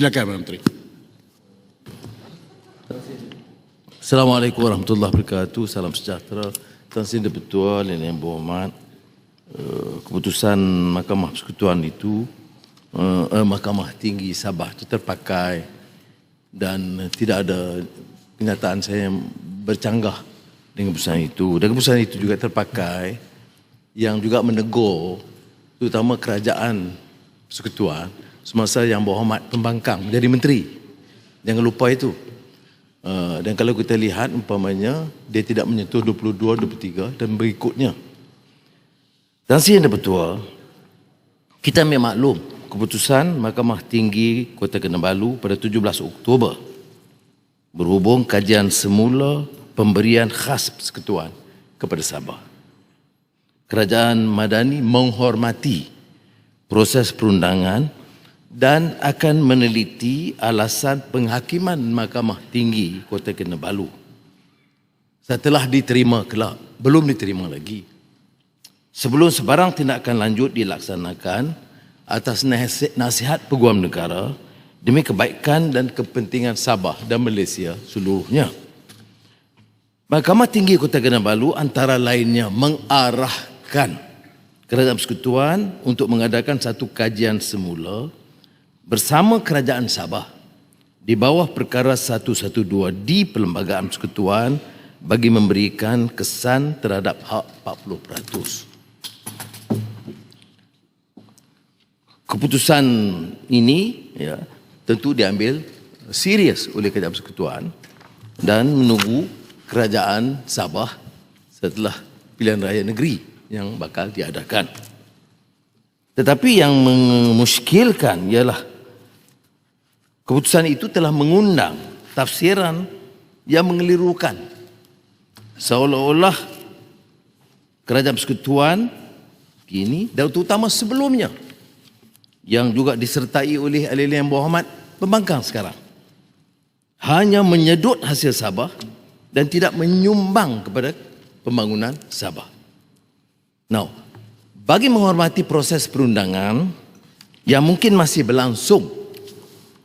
Silakan Perdana Menteri. Assalamualaikum warahmatullahi wabarakatuh. Salam sejahtera. Tuan Sri Ketua dan Yang Berhormat, eh, keputusan Mahkamah Persekutuan itu, eh, eh, Mahkamah Tinggi Sabah itu terpakai dan tidak ada kenyataan saya yang bercanggah dengan keputusan itu. Dan keputusan itu juga terpakai yang juga menegur terutama kerajaan persekutuan semasa Yang Berhormat pembangkang menjadi menteri. Jangan lupa itu. Uh, dan kalau kita lihat umpamanya dia tidak menyentuh 22, 23 dan berikutnya. Dan yang betul, kita ambil maklum keputusan Mahkamah Tinggi Kota Kinabalu pada 17 Oktober berhubung kajian semula pemberian khas persekutuan kepada Sabah. Kerajaan Madani menghormati proses perundangan dan akan meneliti alasan penghakiman Mahkamah Tinggi Kota Kinabalu. Setelah diterima kelak, belum diterima lagi. Sebelum sebarang tindakan lanjut dilaksanakan atas nasihat Peguam Negara demi kebaikan dan kepentingan Sabah dan Malaysia seluruhnya. Mahkamah Tinggi Kota Kinabalu antara lainnya mengarahkan Kerajaan Persekutuan untuk mengadakan satu kajian semula bersama Kerajaan Sabah di bawah perkara 112 di Perlembagaan Persekutuan bagi memberikan kesan terhadap hak 40%. Keputusan ini ya, tentu diambil serius oleh Kerajaan Persekutuan dan menunggu kerajaan Sabah setelah pilihan raya negeri yang bakal diadakan. Tetapi yang memuskilkan ialah Keputusan itu telah mengundang tafsiran yang mengelirukan. Seolah-olah kerajaan persekutuan kini dan terutama sebelumnya yang juga disertai oleh ahli yang berhormat pembangkang sekarang hanya menyedut hasil Sabah dan tidak menyumbang kepada pembangunan Sabah. Now, bagi menghormati proses perundangan yang mungkin masih berlangsung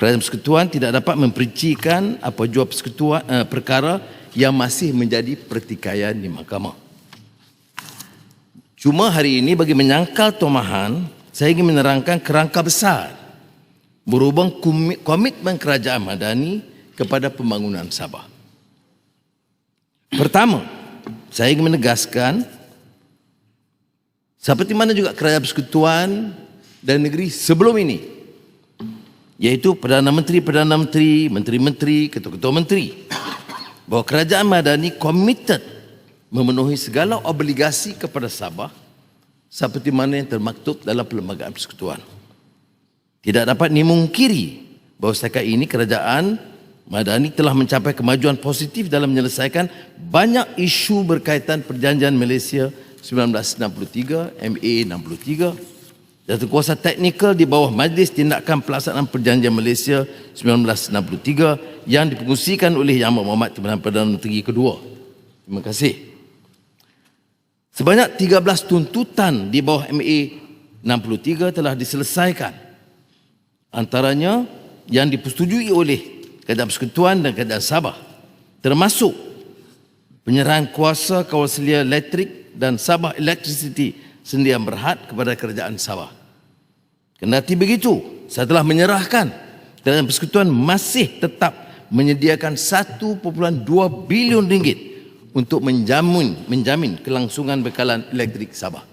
Kerajaan Persekutuan tidak dapat memperincikan apa jua persekutuan uh, perkara yang masih menjadi pertikaian di mahkamah. Cuma hari ini bagi menyangkal tomahan, saya ingin menerangkan kerangka besar berhubung komitmen kerajaan Madani kepada pembangunan Sabah. Pertama, saya ingin menegaskan seperti mana juga kerajaan persekutuan dan negeri sebelum ini iaitu Perdana Menteri, Perdana Menteri, Menteri-Menteri, Ketua-Ketua Menteri bahawa Kerajaan Madani committed memenuhi segala obligasi kepada Sabah seperti mana yang termaktub dalam Perlembagaan Persekutuan. Tidak dapat dimungkiri bahawa setakat ini Kerajaan Madani telah mencapai kemajuan positif dalam menyelesaikan banyak isu berkaitan perjanjian Malaysia 1963, MA 63, Jatuh kuasa teknikal di bawah Majlis Tindakan Pelaksanaan Perjanjian Malaysia 1963 yang dipengusikan oleh Yang Muhammad Perdana Menteri kedua. Terima kasih. Sebanyak 13 tuntutan di bawah MA 63 telah diselesaikan. Antaranya yang dipersetujui oleh Kerajaan Persekutuan dan Kerajaan Sabah termasuk penyerahan kuasa kawasan elektrik dan Sabah Electricity Sendian Berhad kepada Kerajaan Sabah. Kendati begitu, setelah menyerahkan, Kerajaan Persekutuan masih tetap menyediakan 1.2 bilion ringgit untuk menjamin menjamin kelangsungan bekalan elektrik Sabah.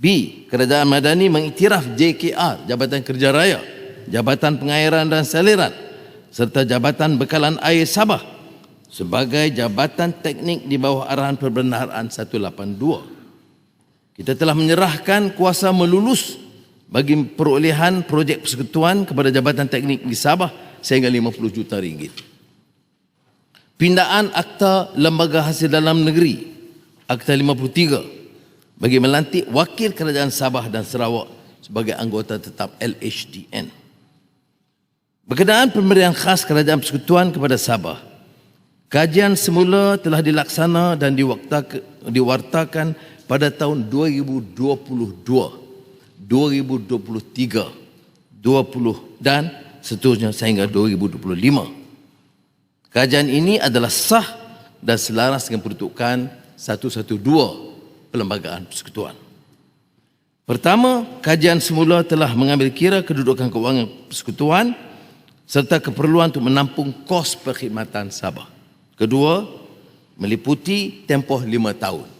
B. Kerajaan Madani mengiktiraf JKR, Jabatan Kerja Raya, Jabatan Pengairan dan Saliran serta Jabatan Bekalan Air Sabah sebagai jabatan teknik di bawah arahan perbendaharaan 182. Kita telah menyerahkan kuasa melulus bagi perolehan projek persekutuan kepada Jabatan Teknik di Sabah sehingga 50 juta ringgit. Pindaan Akta Lembaga Hasil Dalam Negeri Akta 53 bagi melantik Wakil Kerajaan Sabah dan Sarawak sebagai anggota tetap LHDN. Berkenaan pemberian khas Kerajaan Persekutuan kepada Sabah, kajian semula telah dilaksana dan diwartakan pada tahun 2022 2023 20 dan seterusnya sehingga 2025. Kajian ini adalah sah dan selaras dengan peruntukan 112 Perlembagaan Persekutuan. Pertama, kajian semula telah mengambil kira kedudukan keuangan persekutuan serta keperluan untuk menampung kos perkhidmatan Sabah. Kedua, meliputi tempoh lima tahun.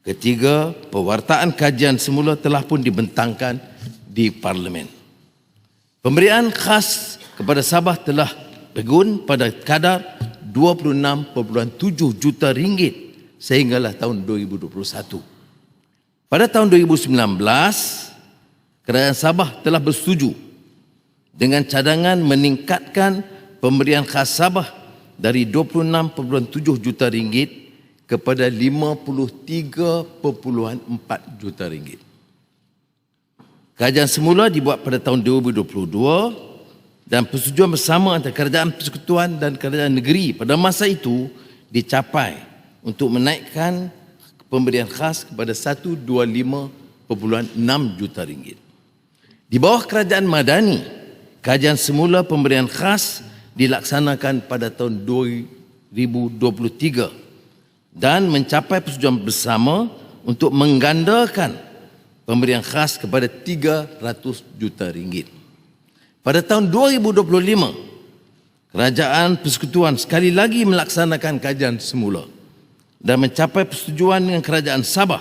Ketiga, pewartaan kajian semula telah pun dibentangkan di Parlimen. Pemberian khas kepada Sabah telah begun pada kadar 26.7 juta ringgit sehinggalah tahun 2021. Pada tahun 2019, Kerajaan Sabah telah bersetuju dengan cadangan meningkatkan pemberian khas Sabah dari 26.7 juta ringgit kepada 53.4 juta ringgit. Kajian semula dibuat pada tahun 2022 dan persetujuan bersama antara kerajaan persekutuan dan kerajaan negeri pada masa itu dicapai untuk menaikkan pemberian khas kepada 125.6 juta ringgit. Di bawah kerajaan Madani, kajian semula pemberian khas dilaksanakan pada tahun 2023 dan mencapai persetujuan bersama untuk menggandakan pemberian khas kepada 300 juta ringgit. Pada tahun 2025, Kerajaan Persekutuan sekali lagi melaksanakan kajian semula dan mencapai persetujuan dengan Kerajaan Sabah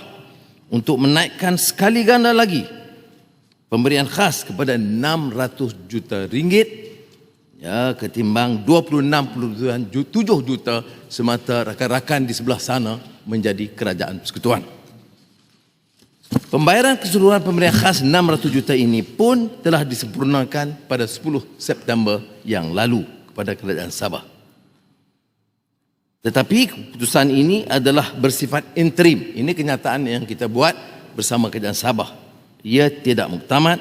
untuk menaikkan sekali ganda lagi pemberian khas kepada 600 juta ringgit ya ketimbang 26.7 juta semata rakan-rakan di sebelah sana menjadi kerajaan persekutuan. Pembayaran keseluruhan pemberian khas 600 juta ini pun telah disempurnakan pada 10 September yang lalu kepada kerajaan Sabah. Tetapi keputusan ini adalah bersifat interim. Ini kenyataan yang kita buat bersama kerajaan Sabah. Ia tidak muktamad,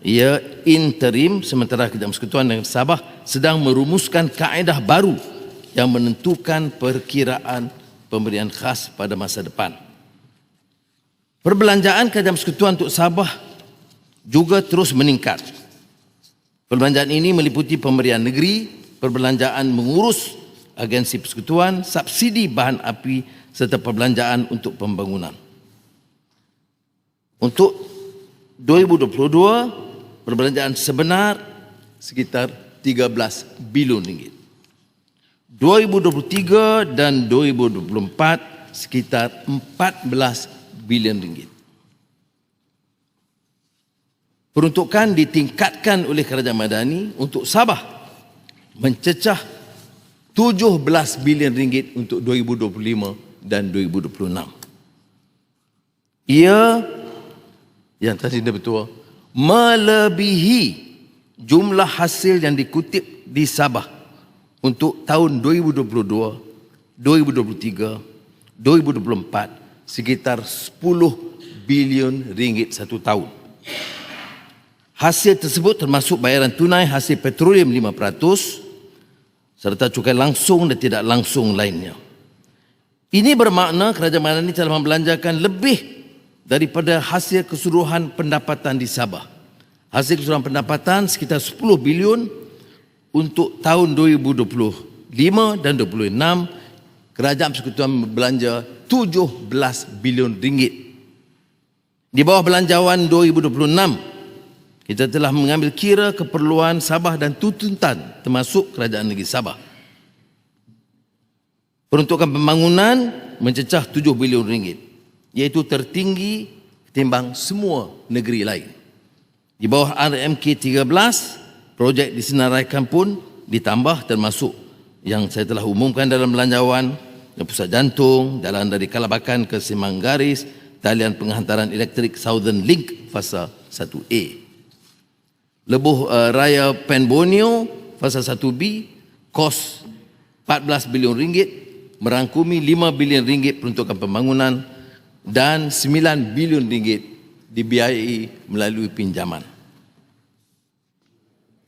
ia interim sementara kerajaan persekutuan dengan Sabah sedang merumuskan kaedah baru yang menentukan perkiraan pemberian khas pada masa depan. Perbelanjaan kerajaan persekutuan untuk Sabah juga terus meningkat. Perbelanjaan ini meliputi pemberian negeri, perbelanjaan mengurus agensi persekutuan, subsidi bahan api serta perbelanjaan untuk pembangunan. Untuk 2022, perbelanjaan sebenar sekitar 13 bilion ringgit. 2023 dan 2024 sekitar 14 bilion ringgit. Peruntukan ditingkatkan oleh Kerajaan Madani untuk Sabah mencecah 17 bilion ringgit untuk 2025 dan 2026. Ia yang tadi dia betul melebihi jumlah hasil yang dikutip di Sabah untuk tahun 2022, 2023, 2024 sekitar 10 bilion ringgit satu tahun. Hasil tersebut termasuk bayaran tunai hasil petroleum 5% serta cukai langsung dan tidak langsung lainnya. Ini bermakna kerajaan Madani telah membelanjakan lebih daripada hasil keseluruhan pendapatan di Sabah. Hasil keseluruhan pendapatan sekitar 10 bilion untuk tahun 2025 dan 2026 kerajaan persekutuan belanja 17 bilion ringgit. Di bawah belanjawan 2026, kita telah mengambil kira keperluan Sabah dan tuntutan termasuk kerajaan negeri Sabah. Peruntukan pembangunan mencecah 7 bilion ringgit, iaitu tertinggi ketimbang semua negeri lain. Di bawah RMK 13, projek disenaraikan pun ditambah termasuk yang saya telah umumkan dalam belanjawan pusat jantung, jalan dari Kalabakan ke Simanggaris, talian penghantaran elektrik Southern Link fasa 1A. Lebuh uh, Raya Penbonio fasa 1B kos 14 bilion ringgit merangkumi 5 bilion ringgit peruntukan pembangunan dan 9 bilion ringgit dibiayai melalui pinjaman.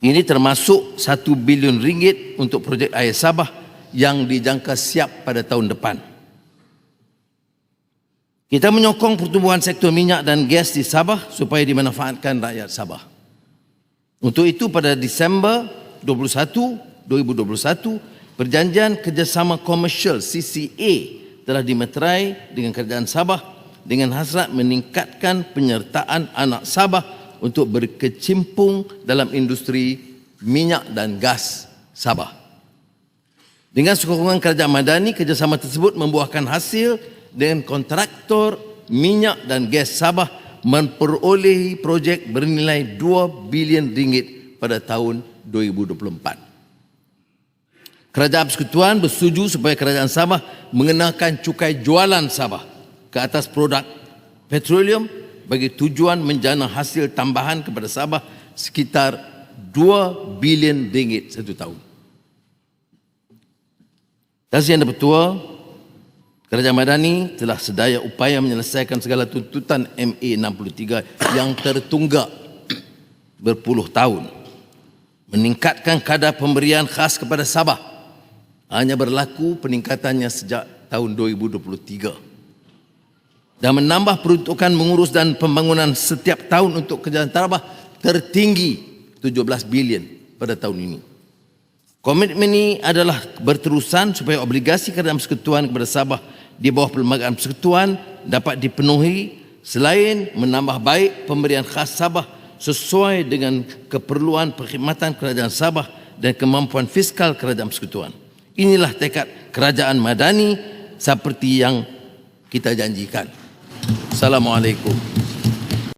Ini termasuk 1 bilion ringgit untuk projek air Sabah yang dijangka siap pada tahun depan. Kita menyokong pertumbuhan sektor minyak dan gas di Sabah supaya dimanfaatkan rakyat Sabah. Untuk itu pada Disember 21, 2021, Perjanjian Kerjasama Komersial CCA telah dimeterai dengan kerajaan Sabah dengan hasrat meningkatkan penyertaan anak Sabah untuk berkecimpung dalam industri minyak dan gas Sabah. Dengan sokongan kerajaan Madani, kerjasama tersebut membuahkan hasil dengan kontraktor minyak dan gas Sabah memperolehi projek bernilai 2 bilion ringgit pada tahun 2024. Kerajaan Persekutuan bersetuju supaya kerajaan Sabah mengenakan cukai jualan Sabah ke atas produk petroleum bagi tujuan menjana hasil tambahan kepada Sabah sekitar 2 bilion ringgit satu tahun. Kasih Yang Bertua, Kerajaan Madani telah sedaya upaya menyelesaikan segala tuntutan MA 63 yang tertunggak berpuluh tahun. Meningkatkan kadar pemberian khas kepada Sabah hanya berlaku peningkatannya sejak tahun 2023. Dan menambah peruntukan mengurus dan pembangunan setiap tahun untuk kerajaan Sabah tertinggi 17 bilion pada tahun ini. Komitmen ini adalah berterusan supaya obligasi kerajaan persekutuan kepada Sabah di bawah perlembagaan persekutuan dapat dipenuhi selain menambah baik pemberian khas Sabah sesuai dengan keperluan perkhidmatan kerajaan Sabah dan kemampuan fiskal kerajaan persekutuan. Inilah tekad kerajaan Madani seperti yang kita janjikan. Assalamualaikum.